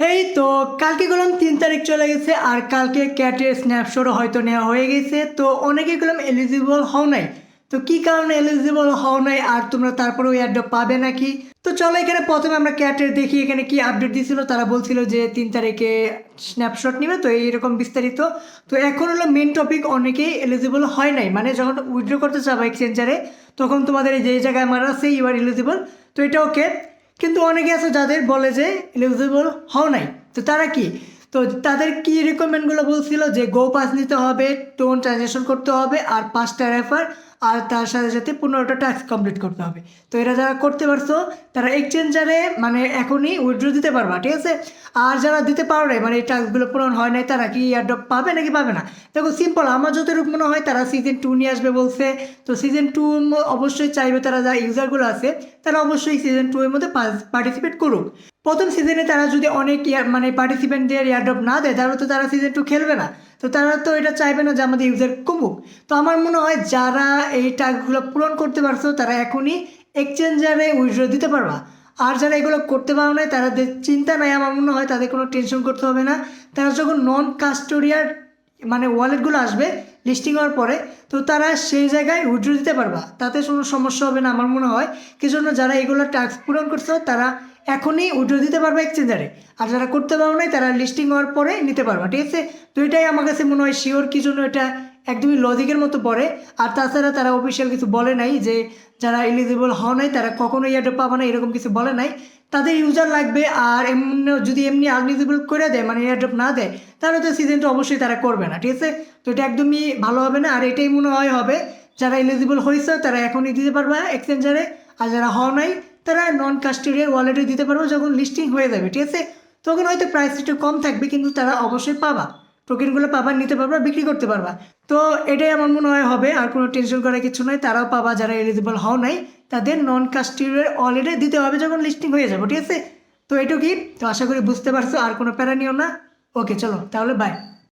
এই তো, কালকে গেলাম তিন তারিখ চলে গেছে আর কালকে ক্যাটের স্ন্যাপশটও হয়তো নেওয়া হয়ে গেছে। তো অনেকে গেলাম এলিজিবল হও নাই। তো কি কারণে এলিজিবল হও নাই আর তোমরা তারপরে ওই অ্যাডটা পাবে নাকি? তো চলো এখানে প্রথমে আমরা ক্যাটের দেখি, এখানে কি আপডেট দিছিল। তারা বলছিল যে তিন তারিখে স্ন্যাপশট নিবে, তো এইরকম বিস্তারিত। তো এখন হলো মেন টপিক অনেকেই এলিজিবল হয় নাই। মানে যখন উইথড্র করতে চাবো এক্সচেঞ্জারে তখন তোমাদের যে জায়গায় মারা আছে ইউ আর এলিজিবল তো এটা ওকে কিন্তু অনেকে আছে যাদের বলে যে এলিজিবল হও নাই। তো তারা কি? তো তাদের কি রেকমেন্ডগুলো বলছিল যে গো পাস নিতে হবে টোন ট্রানজেকশন করতে হবে, আর পাঁচটা রেফার আর তার সাথে সাথে পনেরোটা ট্যাক্স কমপ্লিট করতে হবে। তো এরা যারা করতে পারছ, তারা এক্সচেঞ্জারে মানে এখনই উইড্রো দিতে পারবা, ঠিক আছে? আর যারা দিতে পারবে মানে এই ট্যাক্সগুলো পূরণ হয় নাই, তারা কি এয়ারড্রপ পাবে নাকি পাবে না? দেখো সিম্পল আমার যতটুকু মনে হয় তারা সিজন টু নিয়ে আসবে বলছে। তো সিজন টু অবশ্যই চাইবে তারা যা ইউজারগুলো আছে, তারা অবশ্যই সিজন টু এর মধ্যে পার্টিসিপেট করুক। প্রথম সিজনে তারা যদি অনেক ইয়ার মানে পার্টিসিপেন্টদের এয়ারড্রপ না দেয়, তাহলে তো তারা সিজন টু খেলবে না। তো তারা তো এটা চাইবে না যে আমাদের ইউজার কমুক। তো আমার মনে হয় যারা এই টাস্কগুলো পূরণ করতে পারছ, তারা এখনই এক্সচেঞ্জারে উইথড্র দিতে পারবা। আর যারা এগুলো করতে পারো না তাদের চিন্তা নাই, আমার মনে হয় তাদের কোনো টেনশন করতে হবে না। তারা যখন নন কাস্টোরিয়ার মানে ওয়ালেটগুলো আসবে লিস্টিং হওয়ার পরে, তো তারা সেই জায়গায় উইথড্র দিতে পারবা। তাতে কোনো সমস্যা হবে না, আমার মনে হয়। কি জন্য যারা এগুলো টাস্ক পূরণ করছ, তারা এখনই উইথড্র দিতে পারবে এক্সচেঞ্জারে আর যারা করতে পারো নাই, তারা লিস্টিং হওয়ার পরে নিতে পারবা, ঠিক আছে? তো এটাই আমার কাছে মনে হয় শিওর কি জন্য এটা একদমই লজিকের মতো পড়ে। আর তাছাড়া তারা অফিসিয়াল কিছু বলে নাই যে যারা এলিজিবল হওয়া নাই, তারা কখনো ইয়ারড্রপ পাবে না, এরকম কিছু বলে নাই। তাদের ইউজার লাগবে, আর এমনি, যদি এমনি আনইলিজিবল করে দেয় মানে এয়ারড্রপ না দেয়, তাহলে তো সিজনটা অবশ্যই তারা করবে না, ঠিক আছে? তো এটা একদমই ভালো হবে না, আর এটাই মনে হয় হবে, যারা এলিজিবল হয়েছে, তারা এখনই দিতে পারবে এক্সচেঞ্জারে আর যারা হওয়া নাই, তারা নন কাস্টোডিয়াল ওয়ালেটে দিতে পারবে যখন লিস্টিং হয়ে যাবে, ঠিক আছে? তখন হয়তো প্রাইস একটু কম থাকবে, কিন্তু তারা অবশ্যই পাবা। টোকেনগুলো পাবা নিতে পারবা, বিক্রি করতে পারবা। তো এটাই আমার মনে হয় হবে, আর কোনো টেনশন করার কিছু নয় তারাও পাবা, যারা এলিজিবল হও নাই, তাদের নন কাস্টিউরের অলরেডি দিতে হবে যখন লিস্টিং হয়ে যাবে, ঠিক আছে? তো এটুকুই। তো আশা করি বুঝতে পারছ, আর কোনো প্যারা নিও না। ওকে চলো, তাহলে বাই